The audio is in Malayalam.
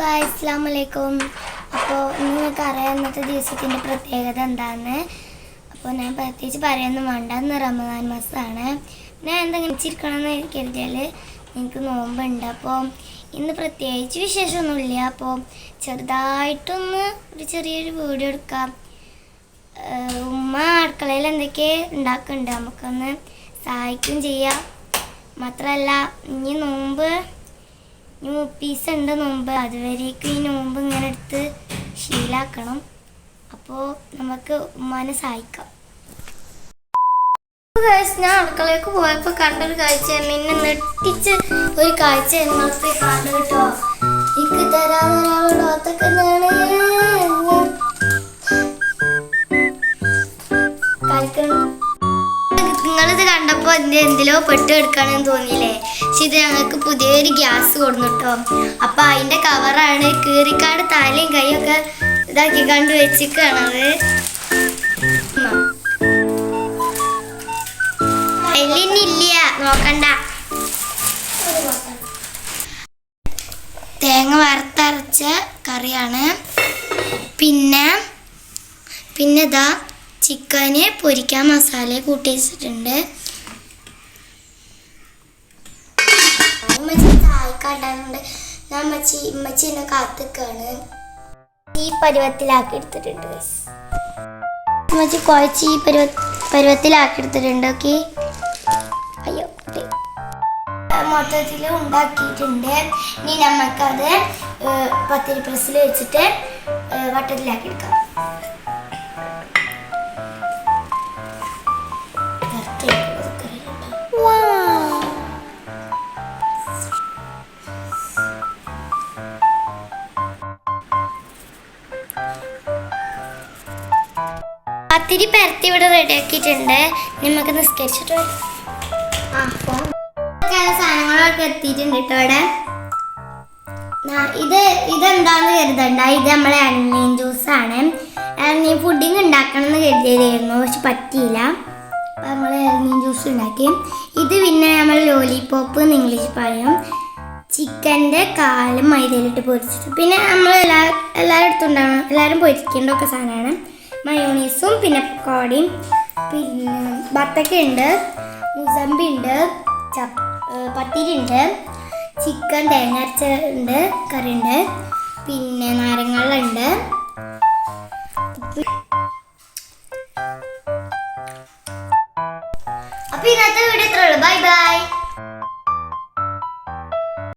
ഗായ് അസ്സാം വലൈക്കും അപ്പോൾ നിങ്ങൾക്ക് അറിയാം ഇന്നത്തെ ദിവസത്തിന്റെ പ്രത്യേകത എന്താണെന്ന് അപ്പോൾ ഞാൻ പ്രത്യേകിച്ച് പറയാനൊന്നും വേണ്ട. ഇന്ന് റമദാൻ മാസമാണ്. ഞാൻ എന്തെങ്കിലും ചിരിക്കണമെന്ന് കരുതിയാൽ എനിക്ക് നോമ്പുണ്ട്. അപ്പോൾ ഇന്ന് പ്രത്യേകിച്ച് വിശേഷമൊന്നുമില്ല. അപ്പോൾ ചെറുതായിട്ടൊന്ന് ഒരു ചെറിയൊരു വീഡിയോ എടുക്കാം. ഉമ്മ അടുക്കളയിൽ എന്തൊക്കെ ഉണ്ടാക്കുന്നുണ്ട്? നമുക്കൊന്ന് സഹായിക്കുകയും ചെയ്യാം. മാത്രമല്ല ഇനി നോമ്പ് ഇനി മുപ്പീസ് ഉണ്ട് നോമ്പ്. അതുവരേക്കും ഈ നോമ്പ് ഇങ്ങനെ എടുത്ത് ശീലാക്കണം. അപ്പോൾ നമുക്ക് ഉമ്മാനെ സഹായിക്കാം. ഞാൻ അടുക്കളയ്ക്ക് പോയപ്പോൾ കണ്ടൊരു കാഴ്ച. എന്നെ നെട്ടിച്ച് ഒരു കാഴ്ച. എന്നത്തെ കണ്ടു കേട്ടോ. എനിക്ക് തരാ തരാവിടാത്തൊക്കെ കളിക്കണം നിങ്ങളിത് കണ്ടപ്പോൾ എന്ത് എന്തിലോ പെട്ട് എടുക്കണമെന്ന് തോന്നിയില്ലേ? പക്ഷെ ഇത് ഞങ്ങൾക്ക് പുതിയൊരു ഗ്യാസ് കൊടുന്നു കേട്ടോ അപ്പം അതിന്റെ കവറാണ് കീറിക്കാട് തലയും കൈയൊക്കെ ഇതാക്കി കണ്ടു വെച്ചിരിക്കണത് നോക്കണ്ട. തേങ്ങ വറുത്തരച്ച കറിയാണ്. പിന്നെ പിന്നെ ഇതാ ചിക്കന് പൊരിക്കാൻ മസാല കൂട്ടി വെച്ചിട്ടുണ്ട്. ചായക്കാണ്ടാകുന്നുണ്ട് ഞാൻ അമ്മച്ചി ഉമ്മച്ചി എന്നെ കാത്തിക്കാണ് ഈ പരുവത്തിലാക്കി എടുത്തിട്ടുണ്ട്. ഉമ്മച്ചി കുഴച്ച് ഈ പരുവ പരുവത്തിലാക്കി എടുത്തിട്ടുണ്ട് ഓക്കെ അയ്യോ. മൊത്തത്തിൽ ഉണ്ടാക്കിയിട്ടുണ്ട് ഇനി നമുക്കത് പത്തിരി പ്രസ്സിൽ വെച്ചിട്ട് വട്ടത്തിലാക്കി എടുക്കാം പത്തിരി പരത്തി ഇവിടെ റെഡിയാക്കിയിട്ടുണ്ട് നമുക്ക് നിസ്കരിച്ചിട്ട് വരാം. സാധനങ്ങളൊക്കെ എത്തിയിട്ടുണ്ട് കേട്ടോ ഇവിടെ ഇത് ഇതെന്താന്ന് കരുതണ്ട. ഇത് നമ്മളെ ജ്യൂസ് ആണ്. അണ്ണീൻ പുഡിങ് ഉണ്ടാക്കണം എന്ന് കരുതിയതായിരുന്നു. പക്ഷെ പറ്റിയില്ല. അപ്പോൾ നമ്മൾ അണ്ണീൻ ജ്യൂസ് ഉണ്ടാക്കി. ഇത് പിന്നെ നമ്മൾ ലോലിപോപ്പ് എന്ന് ഇംഗ്ലീഷ് പറയും. ചിക്കന്റെ കാലും മൈദയിലിട്ട് പൊരിച്ചിട്ട്. പിന്നെ നമ്മൾ എല്ലാ എല്ലാവരും അടുത്തുണ്ടാവണം എല്ലാവരും പൊരിക്കേണ്ട ഒക്കെ സാധനമാണ്. മയോണീസും പിന്നെ പക്കോടയും പിന്നെ ബത്തക്ക ഉണ്ട് മുസമ്പി ഉണ്ട് ചപ്പ് പത്തിരി ഉണ്ട് ചിക്കൻ തേങ്ങ അരച്ച ഉണ്ട് കറി ഉണ്ട് പിന്നെ നാരങ്ങളുണ്ട് അപ്പൊ ഇന്നത്തെ വീഡിയോ ഇത്രയുള്ളൂ ബൈ ബൈ.